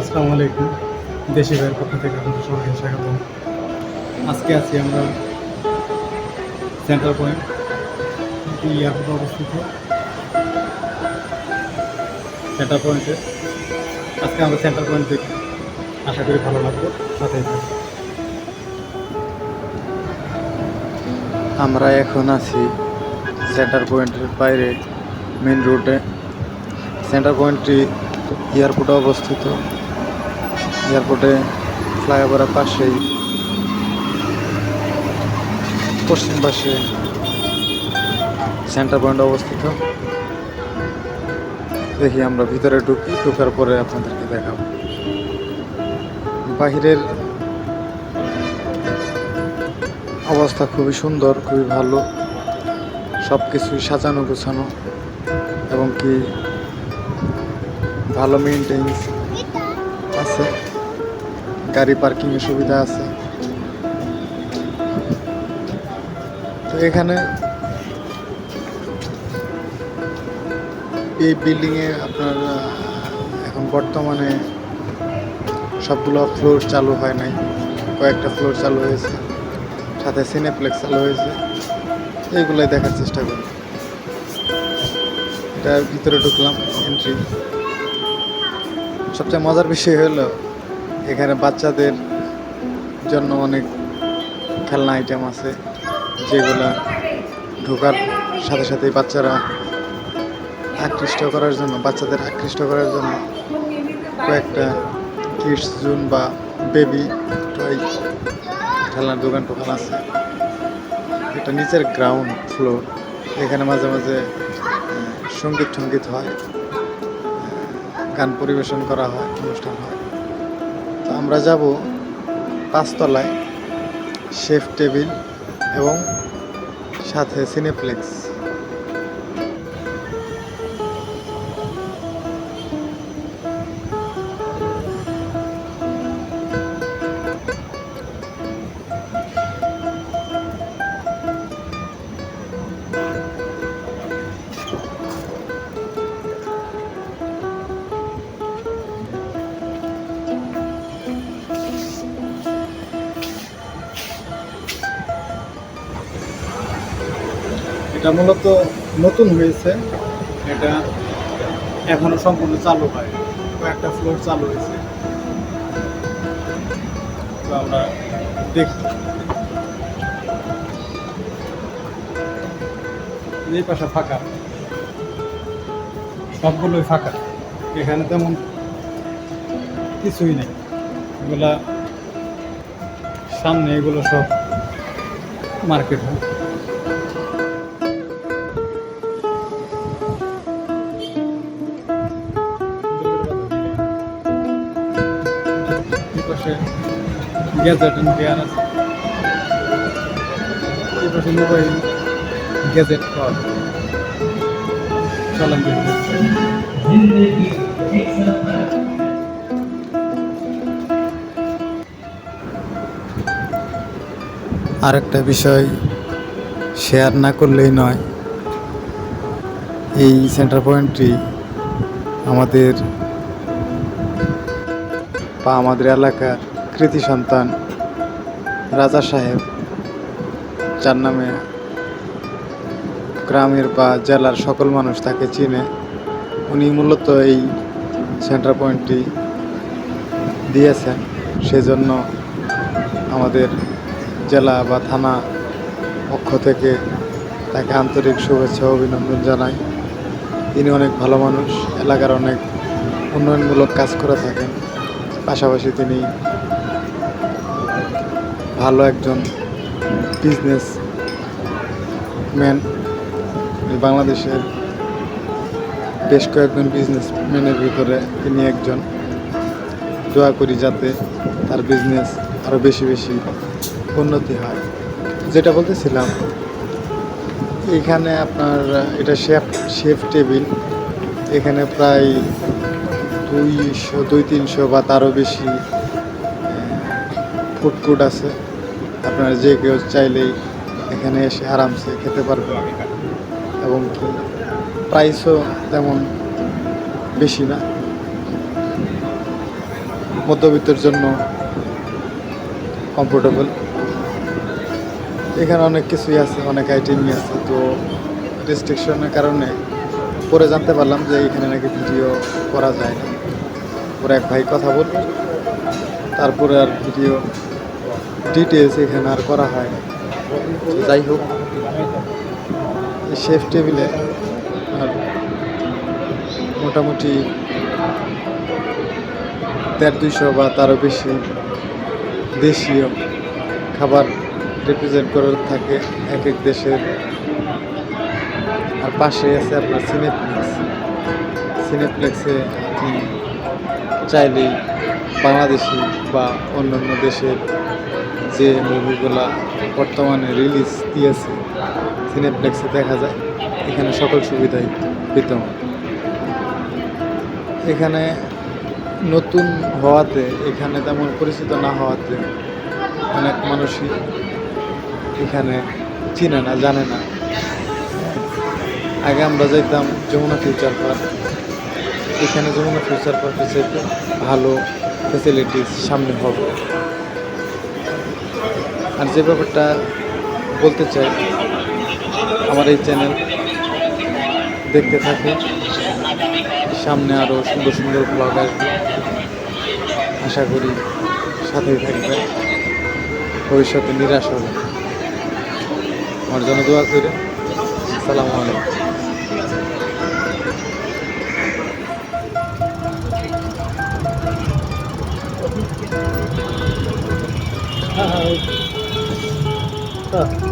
আসসালামু আলাইকুম, দেশি ভাইয়ের পক্ষ থেকে আপনাদের সবাইকে স্বাগত আজকে আছি আমরা সেন্টার পয়েন্ট এয়ারপোর্টে অবস্থিত। সেন্টার পয়েন্টে আজকে আমরা সেন্টার পয়েন্ট দেখি আশা করি ভালো লাগবে থাকবে। আমরা এখন আছি সেন্টার পয়েন্টের বাইরে মেন রোডে সেন্টার পয়েন্টটি এয়ারপোর্টে অবস্থিত। এয়ারপোর্টে ফ্লাইওভারের পাশেই। পশ্চিম পাশে সেন্টার পয়েন্ট অবস্থিত। দেখি আমরা ভিতরে ঢুকি, ঢুকার পরে আপনাদেরকে দেখাবো। বাহিরের অবস্থা খুবই সুন্দর, খুবই ভালো। সব কিছুই সাজানো গোছানো এবং কি ভালো মেনটেন্স আছে। গাড়ি পার্কিংয়ের সুবিধা আছে। তো এখানে এই বিল্ডিংয়ে আপনার এখন বর্তমানে সবগুলো ফ্লোর চালু হয় নাই। কয়েকটা ফ্লোর চালু হয়েছে। সাথে সিনেপ্লেক্স চালু হয়েছে। এইগুলোই দেখার চেষ্টা করি এটা ভিতরে ঢুকলাম এন্ট্রি সবচেয়ে মজার বিষয় হলো, এখানে বাচ্চাদের জন্য অনেক খেলনা আইটেম আছে, যেগুলা ঢোকার সাথে সাথেই বাচ্চারা আকৃষ্ট করার জন্য, বাচ্চাদের আকৃষ্ট করার জন্য কয়েকটা কিডস জোন বা বেবি টয় খেলনার দোকান টোকান আছে। এটা নিচের গ্রাউন্ড ফ্লোর এখানে মাঝে মাঝে সংগীত সংগীত হয় গান পরিবেশন করা হয়, অনুষ্ঠান হয়। তো আমরা যাব পাঁচতলায়, শেফ টেবিল এবং সাথে সিনেপ্লেক্স। এটা মূলত নতুন হয়েছে। এটা এখনও সম্পূর্ণ চালু হয়। কয়েকটা ফ্লোর চালু হয়েছে। তো আমরা দেখি এই পাশে ফাঁকা। সবগুলোই ফাঁকা। এখানে তেমন কিছুই নেই। এগুলা সামনে এগুলো সব মার্কেট হয়। পাশে গ্যাজেট আছে। এই পাশে মোবাইল গ্যাজেট পাওয়া যায় চলেন দেখি। আরেকটা বিষয় শেয়ার না করলেই নয়। এই সেন্টার পয়েন্টটি আমাদের বা আমাদের এলাকার কৃতি সন্তান রাজা সাহেব, যার নামে গ্রামের বা জেলার সকল মানুষ তাকে চিনে, উনি মূলত এই সেন্টার পয়েন্টটি দিয়েছেন। সেজন্য আমাদের জেলা বা থানা পক্ষ থেকে তাকে আন্তরিক শুভেচ্ছা অভিনন্দন জানাই। তিনি অনেক ভালো মানুষ, এলাকার অনেক উন্নয়নমূলক কাজ করে থাকেন। পাশাপাশি তিনি ভালো একজন বিজনেস ম্যান বাংলাদেশের বেশ কয়েকজন বিজনেস ম্যানের ভিতরে তিনি একজন। দোয়া করি যাতে তার বিজনেস আরও বেশি বেশি উন্নতি হয়। যেটা বলতেছিলাম, এখানে আপনার, এটা শেফ শেফ টেবিল এখানে প্রায় দুইশো দুই তিনশো বা তারও বেশি ফুড কোর্ট আছে। আপনারা যে কেউ চাইলেই এখানে এসে আরামসে খেতে পারবে এবং কি প্রাইসও তেমন বেশি না। মধ্যবিত্তের জন্য কমফোর্টেবল এখানে অনেক কিছুই আছে, অনেক আইটেমই আছে। তো রেস্ট্রিকশনের কারণে পরে জানতে পারলাম যে এখানে নাকি ভিডিও করা যায় না। পরে এক ভাই কথা বলল। তারপরে আর ভিডিও ডিটেলস এখানে আর করা হয় না। যাই হোক শেফ টেবিলে আর মোটামুটি দেড় দুইশো বা তারও বেশি দেশীয় খাবার রিপ্রেজেন্ট করে থাকে এক এক দেশের আর পাশে আছে আপনার সিনেপ্লেক্স সিনেপ্লেক্সে আপনি চাইলেই বাংলাদেশি বা অন্যান্য দেশের যে মুভিগুলা বর্তমানে রিলিজ দিয়েছে সিনেপ্লেক্সে দেখা যায়। এখানে সকল সুবিধাই বিদ্যমান। এখানে নতুন হওয়াতে, এখানে তেমন পরিচিত না হওয়াতে অনেক মানুষই এখানে চিনে না, জানে না। আগে আমরা যাইতাম যমুনা ফিউচার পার্ক এখানে যমুনা ফিউচার পার্কের চাইতে ভালো ফেসিলিটিস সামনে হবে। আর যে ব্যাপারটা বলতে চাই, আমার এই চ্যানেল দেখতে থাকে। সামনে আরও সুন্দর সুন্দর ব্লগ আসবে। আশা করি সাথেই থাকবে। ভবিষ্যতে নিরাশ হবে আমার জন্য দোয়া করে আসসালামু আলাইকুম হ্যাঁ হ্যাঁ